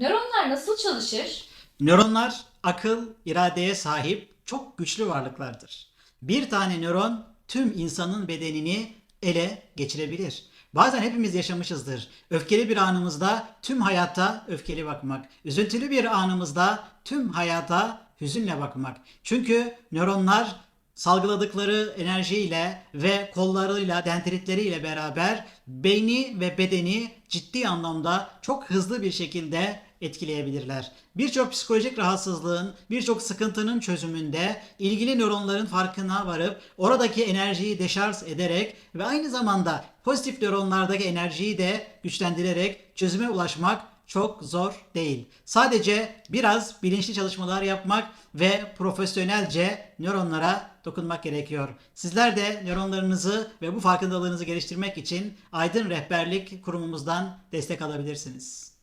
Nöronlar nasıl çalışır? Nöronlar akıl, iradeye sahip çok güçlü varlıklardır. Bir tane nöron tüm insanın bedenini ele geçirebilir. Bazen hepimiz yaşamışızdır. Öfkeli bir anımızda tüm hayata öfkeli bakmak. Üzüntülü bir anımızda tüm hayata hüzünle bakmak. Çünkü nöronlar salgıladıkları enerjiyle ve kollarıyla, dendritleriyle beraber beyni ve bedeni ciddi anlamda çok hızlı bir şekilde etkileyebilirler. Birçok psikolojik rahatsızlığın, birçok sıkıntının çözümünde ilgili nöronların farkına varıp oradaki enerjiyi deşarj ederek ve aynı zamanda pozitif nöronlardaki enerjiyi de güçlendirerek çözüme ulaşmak çok zor değil. Sadece biraz bilinçli çalışmalar yapmak ve profesyonelce nöronlara dokunmak gerekiyor. Sizler de nöronlarınızı ve bu farkındalığınızı geliştirmek için Aydın Rehberlik kurumumuzdan destek alabilirsiniz.